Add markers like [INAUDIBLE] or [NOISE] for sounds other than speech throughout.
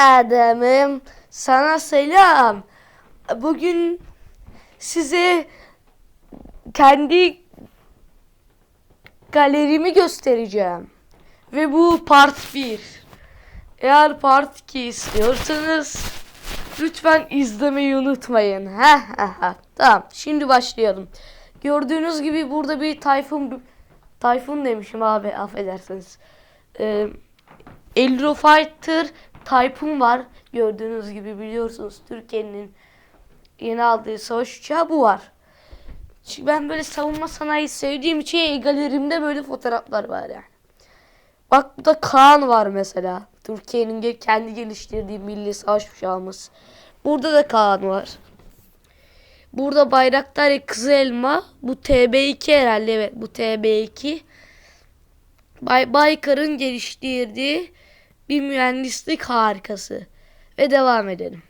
Adem'im sana selam. Bugün size kendi galerimi göstereceğim. Ve bu part 1. Eğer part 2 istiyorsanız lütfen izlemeyi unutmayın. [LAUGHS] Ha ha. Tamam şimdi başlayalım. Gördüğünüz gibi burada bir Tayfun Tayfun demişim abi affedersiniz. Ee, Eldro Fighter Typhoon var. Gördüğünüz gibi biliyorsunuz Türkiye'nin yeni aldığı savaş uçağı bu var. Çünkü ben böyle savunma sanayi sevdiğim için galerimde böyle fotoğraflar var yani. Bak burada Kaan var mesela. Türkiye'nin kendi geliştirdiği milli savaş uçağımız. Burada da Kaan var. Burada Bayraktar Kızıl Elma. Bu TB2 herhalde evet bu TB2. Bay Baykar'ın geliştirdiği bir mühendislik harikası. Ve devam edelim.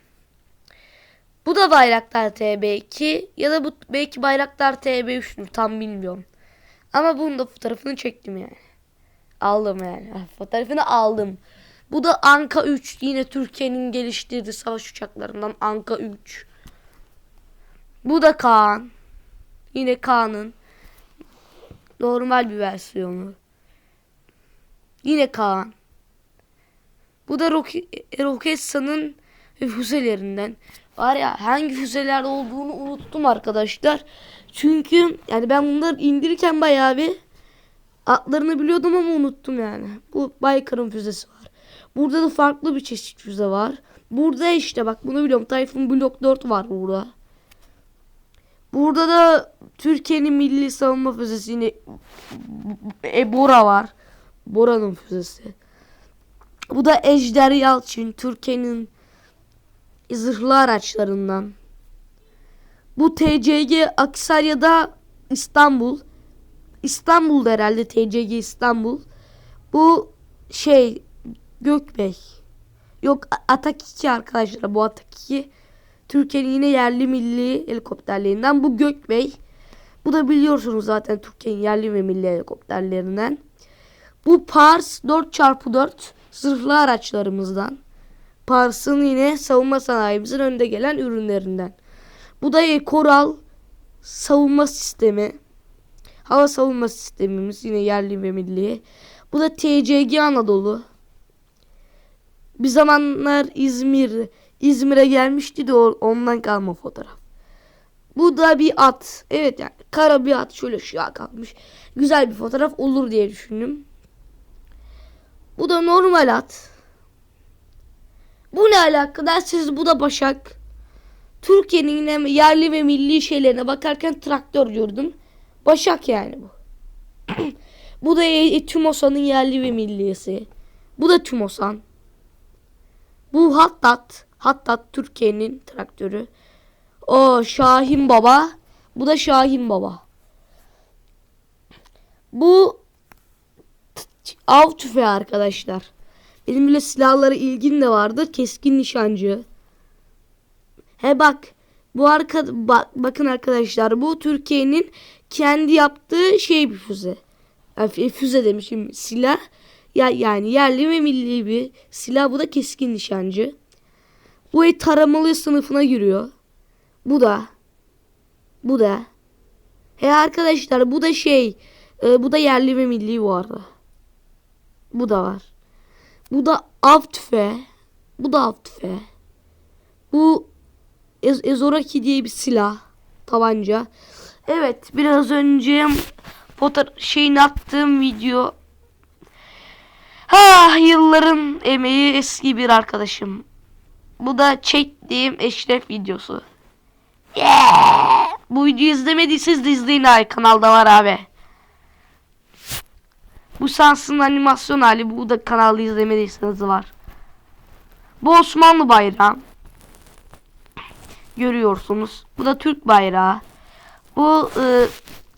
Bu da Bayraktar TB2 ya da bu belki Bayraktar TB3'tür tam bilmiyorum. Ama bunun da fotoğrafını çektim yani. Aldım yani. Fotoğrafını aldım. Bu da Anka 3. Yine Türkiye'nin geliştirdiği savaş uçaklarından Anka 3. Bu da Kaan. Yine Kaan'ın normal bir versiyonu. Yine Kaan. Bu da Roke- Roketsan'ın füzelerinden. Var ya hangi füzeler olduğunu unuttum arkadaşlar. Çünkü yani ben bunları indirirken bayağı bir adlarını biliyordum ama unuttum yani. Bu Baykar'ın füzesi var. Burada da farklı bir çeşit füze var. Burada işte bak bunu biliyorum. Tayfun Block 4 var burada. Burada da Türkiye'nin milli savunma füzesi yine e, Bora var. Bora'nın füzesi. Bu da Ejder Yalçın. Türkiye'nin zırhlı araçlarından. Bu TCG Aksarya'da İstanbul. İstanbul'da herhalde TCG İstanbul. Bu şey Gökbey. Yok Atak 2 arkadaşlar bu Atak 2. Türkiye'nin yine yerli milli helikopterlerinden. Bu Gökbey. Bu da biliyorsunuz zaten Türkiye'nin yerli ve milli helikopterlerinden. Bu Pars 4x4 zırhlı araçlarımızdan. Pars'ın yine savunma sanayimizin önde gelen ürünlerinden. Bu da Ekoral savunma sistemi. Hava savunma sistemimiz yine yerli ve milli. Bu da TCG Anadolu. Bir zamanlar İzmir İzmir'e gelmişti de ondan kalma fotoğraf. Bu da bir at. Evet yani kara bir at şöyle şığa kalmış. Güzel bir fotoğraf olur diye düşündüm. Bu da normal at. Bu ne alaka derseniz bu da Başak. Türkiye'nin yine yerli ve milli şeylerine bakarken traktör gördüm. Başak yani bu. [CLEARS THROAT] bu da e, Tümosan'ın yerli ve millisi. Bu da Tümosan. Bu Hattat. Hattat Türkiye'nin traktörü. O Şahin Baba. Bu da Şahin Baba. Bu av tüfeği arkadaşlar. Benim bile silahlara ilgin de vardı. Keskin nişancı. He bak. Bu arka bak, bakın arkadaşlar bu Türkiye'nin kendi yaptığı şey bir füze. Yani f- füze demişim silah. Ya yani yerli ve milli bir silah bu da keskin nişancı. Bu et taramalı sınıfına giriyor. Bu da. Bu da. He arkadaşlar bu da şey. e, bu da yerli ve milli bu arada. Bu da var. Bu da av tüfeği. Bu da av tüfeği. Bu Ez Ezoraki diye bir silah. Tabanca. Evet biraz önce fotoğraf şeyini attığım video. Ha yılların emeği eski bir arkadaşım. Bu da çektiğim eşref videosu. Yeah! Bu videoyu izlemediyseniz de izleyin abi kanalda var abi. Bu Sans'ın animasyon hali bu da kanalda izlemediyseniz var. Bu Osmanlı bayrağı. Görüyorsunuz. Bu da Türk bayrağı. Bu e,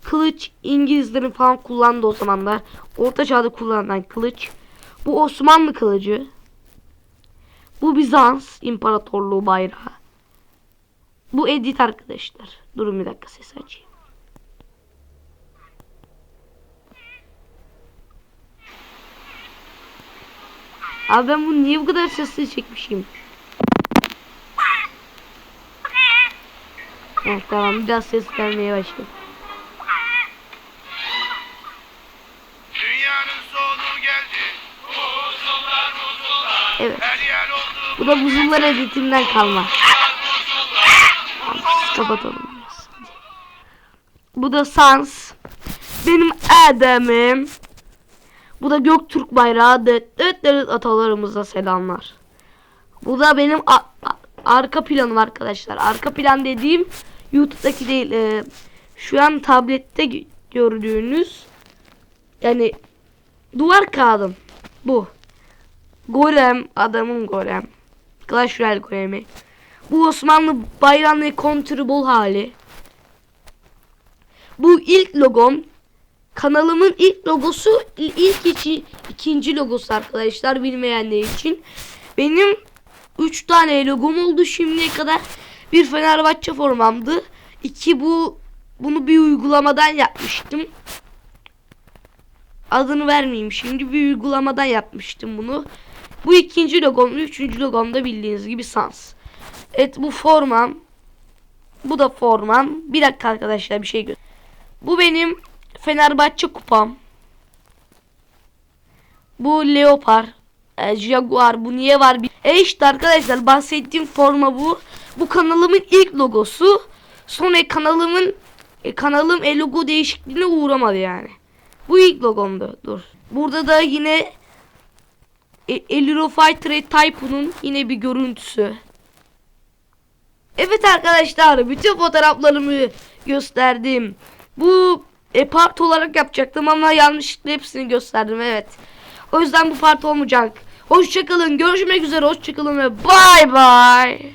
kılıç İngilizlerin falan kullandığı o zamanlar. Orta çağda kullanılan kılıç. Bu Osmanlı kılıcı. Bu Bizans İmparatorluğu bayrağı. Bu edit arkadaşlar. Durun bir dakika ses açayım. Abi ben bunu niye bu kadar sesli çekmişim? Evet tamam biraz ses gelmeye başladı. Dünyanın sonu geldi. Buzullar buzullar. Evet. Bu da buzullar editinden kalma. Kapatalım. Bu da Sans. Benim Adem'im. Bu da Göktürk bayrağı. Dıt dıt dıt atalarımıza selamlar. Bu da benim arka planım arkadaşlar. Arka plan dediğim YouTube'daki değil. e, şu an tablette gö- gördüğünüz yani duvar kağıdım. Bu. Golem adamın golem. Clash Royale golemi. Bu Osmanlı bayrağının contribul hali. Bu ilk logom. Kanalımın ilk logosu il- ilk içi, ikinci logosu arkadaşlar bilmeyenler için. Benim 3 tane logom oldu şimdiye kadar. Bir Fenerbahçe formamdı. İki bu bunu bir uygulamadan yapmıştım. Adını vermeyeyim şimdi bir uygulamadan yapmıştım bunu. Bu ikinci logom, üçüncü logom da bildiğiniz gibi Sans. Evet bu formam. Bu da formam. Bir dakika arkadaşlar bir şey gö- Bu benim Fenerbahçe kupam. Bu Leopar. e, Jaguar bu niye var? E işte arkadaşlar bahsettiğim forma bu. Bu kanalımın ilk logosu. Sonra kanalımın e, kanalım e, logo değişikliğine uğramadı yani. Bu ilk logomdu. Dur. Burada da yine e, Eliro Fighter Typhoon'un yine bir görüntüsü. Evet arkadaşlar bütün fotoğraflarımı gösterdim. Bu e, part olarak yapacaktım ama yanlışlıkla hepsini gösterdim evet. O yüzden bu part olmayacak. Hoşçakalın görüşmek üzere hoşçakalın ve bay bay.